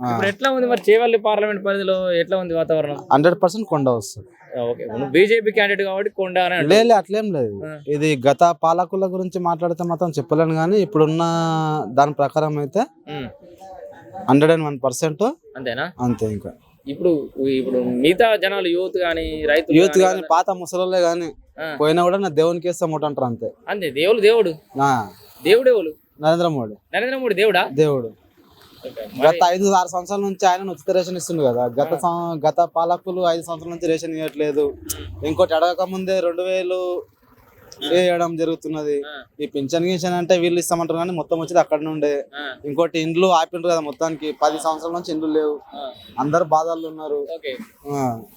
ఇప్పుడు ఎట్లా ఉంది మరి చేవల్లి పార్లమెంట్ పరిధిలో ఎట్లా ఉంది వాతావరణం? హండ్రెడ్ పర్సెంట్ కొండ వస్తుంది. ఓకే. బీజేపీ క్యాండిడేట్ కాబట్టి కొండ. లేదు అట్లేం లేదు. ఇది గత పాలకుల గురించి మాట్లాడితే మాత్రం చెప్పలేను కానీ ఇప్పుడున్న దాని ప్రకారం అయితే హండ్రెడ్ అండ్ వన్ పర్సెంట్. అంతేనా? అంతే ఇంకా. ఇప్పుడు ఇప్పుడు మిగతా జనాలు యూత్ కానీ రైతులు యూత్ గానీ కానీ పాత ముసలోళ్ళే కానీ. పోయినా కూడా నా దేవునికి వేస్తాం అంటారు అంతే. అంతే దేవుడు దేవుడు. దేవుడు నరేంద్ర మోడీ. నరేంద్ర మోడీ దేవుడా? దేవుడు. గత ఐదు ఆరు సంవత్సరాల నుంచి ఆయన ఉచిత రేషన్ ఇస్తుంది కదా. గత గత పాలకులు ఐదు సంవత్సరాల నుంచి రేషన్ ఇవ్వట్లేదు ఇంకోటి అడగక ముందే రెండు వేలు వేయడం జరుగుతున్నది. ఈ పింఛన్ గింఛన్ అంటే వీళ్ళు ఇస్తామంటారు కానీ మొత్తం వచ్చేది అక్కడ నుండే. ఇంకోటి ఇండ్లు ఆపిండ్రు కదా మొత్తానికి. పది సంవత్సరాల నుంచి ఇండ్లు లేవు. అందరు బాధల్లో ఉన్నారు.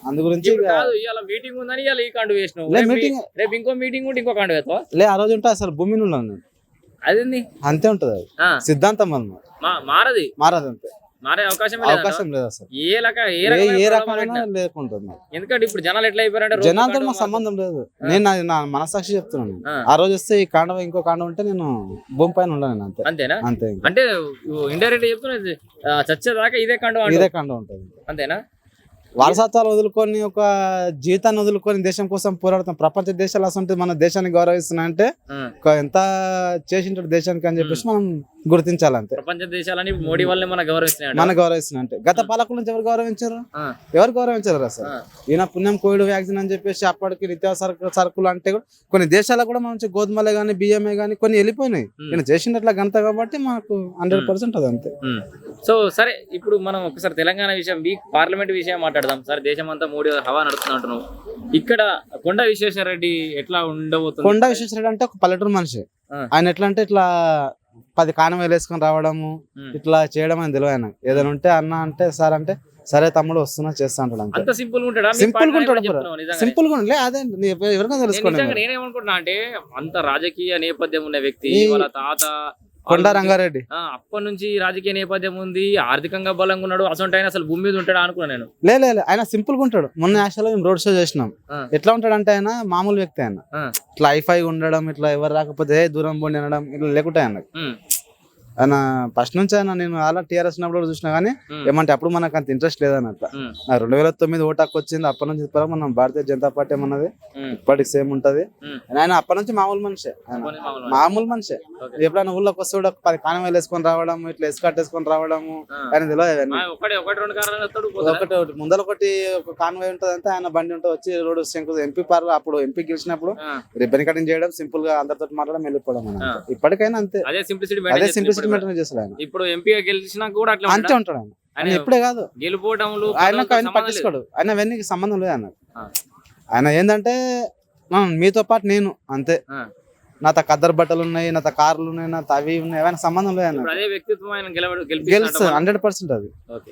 అందు గురించి మీటింగ్ ఉందని రేపు ఇంకో మీటింగ్ ఉంటే ఇంకో కాండు వేస్తావా లే ఆ రోజు ఉంటే అసలు భూమి నుండి ఉన్నాను. అదేంది? అంతే ఉంటది అది. ఆ, సిద్ధాంతం అన్నమాట. మా- మారది? మారదు అంతే. మారే అవకాశం అవకాశం లేదు అసలు. ఏ రక ఏ ఏ రకమైన ఏ ప్రభావం రకమైన పెట్టినా. లేకుంటుంది ఎందుకంటే ఇప్పుడు జనాలు ఎట్లా అయిపోయారంటే రోజు జనాలతో కాండు మా మారుతుంది. సంబంధం లేదు. నేను నా- నా మనసాక్షి చెప్తున్నాను ఆ. ఆ రోజు వస్తే ఈ కాండం ఇంకో కాండం ఉంటే నేను భూమి పైన ఉండను అంతే. అంతేనా? అంతే ఇంకా. అంటే ఇండైరెక్ట్ చెప్తున్నది ఆ, చచ్చేదాకా ఇదే కాండు. ఇదే కాండం ఉంటుంది. అంతేనా? వారసత్వాలు వదులుకొని ఒక జీవితాన్ని వదులుకొని దేశం కోసం పోరాడతాం. ప్రపంచ దేశాలు అసలు మన దేశాన్ని గౌరవిస్తున్నా అంటే ఎంత చేసింటాడు దేశానికి అని చెప్పేసి మనం గుర్తించాలంతే. ప్రపంచ దేశాలని మోడీ వల్లే మన గౌరవిస్తున్నాడు. మన గౌరవిస్తున్నా అంటే. గత పాలకుల నుంచి ఎవరు గౌరవించారు? ఎవరు గౌరవించారు అసలు ఆ, ఈయన పుణ్యం కోవిడ్ వ్యాక్సిన్ అని చెప్పేసి అప్పటికి నిత్యావసర సరుకులు అంటే కూడా కొన్ని దేశాలకు కూడా మంచి గోధుమలే కానీ బియ్యమే కానీ కొన్ని వెళ్ళిపోయినాయి. ఈయన చేసినట్ల గంత కాబట్టి మాకు హండ్రెడ్ పర్సెంట్ అది అంతే. సో సరే ఇప్పుడు మనం ఒకసారి తెలంగాణ విషయం పార్లమెంట్ విషయం మాట్లాడదాం. సరే దేశం అంతా మోడీ హవా నడుస్తుంది అంటున్నావు ఇక్కడ కొండ విశ్వేశ్వర రెడ్డి ఎట్లా ఉండబోతుంది? కొండ విశ్వేశ్వరుడు అంటే ఒక పల్లెటూరు మనిషి. ఆయన ఎట్లా అంటే ఇట్లా పది కానం వేలేసుకొని రావడము. ఇట్లా చేయడం అని తెలియదు ఏదైనా ఉంటే అన్న అంటే సార్ అంటే సరే తమ్ముడు వస్తున్నా చేస్తా అంటాడు సింపుల్ ఉంటాడా? సింపుల్ ఉంటాడు. సింపుల్గా ఉండలే అదే ఎవరికైనా తెలుసుకోండి నేనేమనుకుంటున్నా అంటే అంత రాజకీయ నేపథ్యం ఉన్న వ్యక్తి వాళ్ళ తాత కొండ రంగారెడ్డి. అప్పటి నుంచి రాజకీయ నేపథ్యం ఉంది ఆర్థికంగా బలంగా ఉన్నాడు అసలు ఆయన అసలు భూమి మీద ఉంటాడా అనుకున్నా నేను. లే లే లే, ఆయన సింపుల్గా ఉంటాడు. మొన్న యాక్చువల్గా మేము రోడ్ షో చేసినాం. ఎట్లా ఉంటాడు అంటే ఆయన మామూలు వ్యక్తి ఆయన. ఇట్లా ఐఫై ఉండడం ఇట్లా ఎవరు రాకపోతే "ఏ, దూరం పోండి అనడం ఇట్లా లేకుంటే ఆయన ఆయన ఫస్ట్ నుంచి ఆయన నేను అలా టీఆర్ఎస్ ఉన్నప్పుడు చూసినా కానీ ఏమంటే అప్పుడు మనకు అంత ఇంట్రెస్ట్ లేదన్నట్ల. రెండు వేల తొమ్మిది ఓటు హక్కు వచ్చింది అప్పటి నుంచి మనం భారతీయ జనతా పార్టీ ఏమన్నది? ఇప్పటికి సేమ్ ఉంటది. ఆయన అప్పటి నుంచి మామూలు మనిషే. మామూలు మనిషే. ఎప్పుడైనా ఊళ్ళోకి వస్తే కూడా పది కానవేలు వేసుకొని రావడం ఇట్లా వేసుకొని రావడము. ఆయన తెలియదు ఒకటి ముందర ఒకటి ఒక కాన్వే ఉంటది అంటే ఆయన బండి ఉంటుంది వచ్చి రోడ్డు శంకు ఎంపీ పార్లు అప్పుడు ఎంపీ గెలిచినప్పుడు రిబ్బన్ కటింగ్ చేయడం సింపుల్గా అందరితో మాట్లాడడం వెళ్ళిపోవడం. ఇప్పటికైనా అంతే. అదే సింప్లిసిటీ సింప్లిసిటీ మెయింటైన్ చేస్తాడు ఆయన. ఇప్పుడు ఎంపీగా గెలిచినా కూడా అట్లా అంతే ఉంటాడా? ఆయన. ఆయన ఎప్పుడే కాదు. గెలుపోవటంలు ఆయన ఆయన. పట్టించుకోడు. ఆయన అవన్నీ సంబంధం లేదు ఆ. ఆయన ఏంటంటే "ఆ, మీతో పాటు నేను అంతే. ఆ. నాతో కద్దరు బట్టలు ఉన్నాయి నాతో కార్లు ఉన్నాయి నాతో అవి ఉన్నాయి ఏమైనా సంబంధం లేదు అదే వ్యక్తిత్వం హండ్రెడ్ పర్సెంట్ అది.